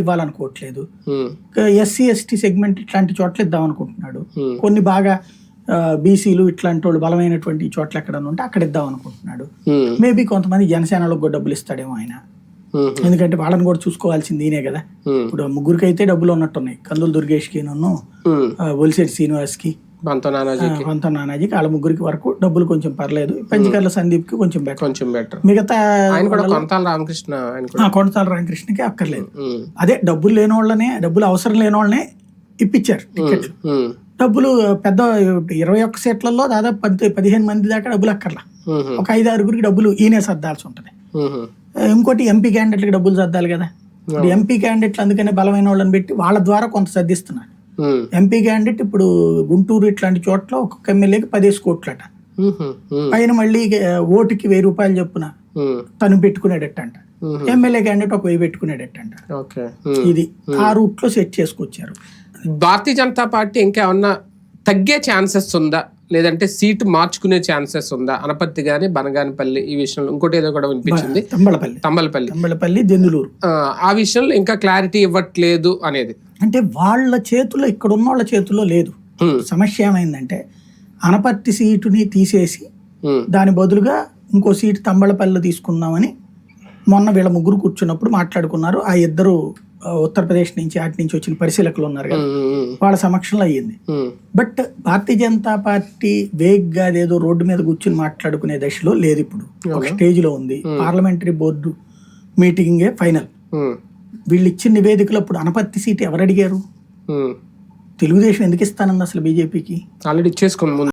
ఇవ్వాలనుకోవట్లేదు. SC ST segment ఇట్లాంటి చోట్ల ఇద్దాం అనుకుంటున్నాడు. కొన్ని బాగా బీసీలు ఇట్లాంటి వాళ్ళు బలమైనటువంటి చోట్ల ఎక్కడ ఉంటే అక్కడ ఇద్దాం అనుకుంటున్నాడు. మేబీ కొంతమంది జనసేనలో కూడా డబ్బులు ఇస్తాడేమో ఆయన. ఎందుకంటే వాళ్ళని కూడా చూసుకోవాల్సింది ఈయనే కదా. ఇప్పుడు ముగ్గురికి అయితే డబ్బులు ఉన్నట్టున్నాయి. కందులు దుర్గేష్కి నన్ను ఉమ్. ఒలిశెట్టి శ్రీనివాస్కి. బంతో నానాజీకి. వాళ్ళ ముగ్గురికి వరకు డబ్బులు కొంచెం పర్లేదు. పెంచకర్ల సందీప్కి కొంచెం బెటర్ కొంచెం బెటర్ మిగతా ఆయన కూడా కొంతాల రామకృష్ణ కొండతాల రామకృష్ణకి అక్కర్లేదు. అదే డబ్బులు లేని వాళ్ళనే డబ్బులు అవసరం లేని వాళ్ళనే ఇప్పించారు టికెట్లు ఉమ్, డబ్బులు పెద్ద ఇరవై ఒక్క సీట్లలో దాదాపు పది పదిహేను మంది దాకా డబ్బులు అక్కర్లా. ఒక ఐదు ఆరుగురికి డబ్బులు ఈయనే సర్దాల్సి ఉంటుంది. ఇంకోటి ఎంపీ క్యాండిడేట్కి డబ్బులు సర్దాలి కదా. ఎంపీ క్యాండిడేట్లు అందుకనే బలమైన వాళ్ళని పెట్టి వాళ్ళ ద్వారా కొంత సర్దిస్తున్నారు. ఎంపీ క్యాండిడేట్ ఇప్పుడు గుంటూరు ఇట్లాంటి చోట్ల ఒక్కొక్క ఎమ్మెల్యేకి పదేసి కోట్లట. ఉమ్, ఉమ్, పైన మళ్ళీ ఓటుకి వెయ్యి రూపాయలు చొప్పున తను పెట్టుకునేటట్టు అంట ఉమ్, ఎమ్మెల్యే క్యాండిడేట్ ఒక వెయ్యి పెట్టుకునేటట్టు అంట ఓకే ఉమ్. ఇది ఆ రూట్లో సెట్ చేసుకొచ్చారు. భారతీయ జనతా పార్టీ ఇంకేమన్నా తగ్గే ఛాన్సెస్ ఉందా? లేదంటే సీటు మార్చుకునే ఛాన్సెస్ ఉందా? అనపత్తి గాని బనగానపల్లి ఈ విషయంలో ఇంకోటి ఏదో కూడా వినిపించింది. తంబళపల్లి తమ్మలపల్లి తంబళపల్లి దెందులూరు ఆ, విషయంలో ఇంకా క్లారిటీ ఇవ్వట్లేదు అనేది. అంటే వాళ్ళ చేతుల్లో ఇక్కడ ఉన్న వాళ్ళ చేతుల్లో లేదు. సమస్య ఏమైందంటే అనపర్తి సీటుని తీసేసి దాని బదులుగా ఇంకో సీటు తంబళపల్లిలో తీసుకుందామని మొన్న వీళ్ళ ముగ్గురు కూర్చున్నప్పుడు మాట్లాడుకున్నారు. ఆ ఇద్దరు ఉత్తరప్రదేశ్ నుంచి అటు నుంచి వచ్చిన పరిశీలకులు ఉన్నారు కదా. వాళ్ళ సమక్షంలో అయ్యింది. బట్ భారతీయ జనతా పార్టీ వేగ్గా అదేదో రోడ్డు మీద కూర్చుని మాట్లాడుకునే దశలో లేదు ఇప్పుడు. ఒక స్టేజ్లో ఉంది. పార్లమెంటరీ బోర్డు మీటింగే ఫైనల్. వీళ్ళు ఇచ్చిన నివేదికలో ఇప్పుడు అనపత్తి సీట్ ఎవరు అడిగారు. తెలుగుదేశం ఎందుకు ఇస్తానంది అసలు బీజేపీకి? ఆల్రెడీ ఇచ్చేసుకుంది ముందు.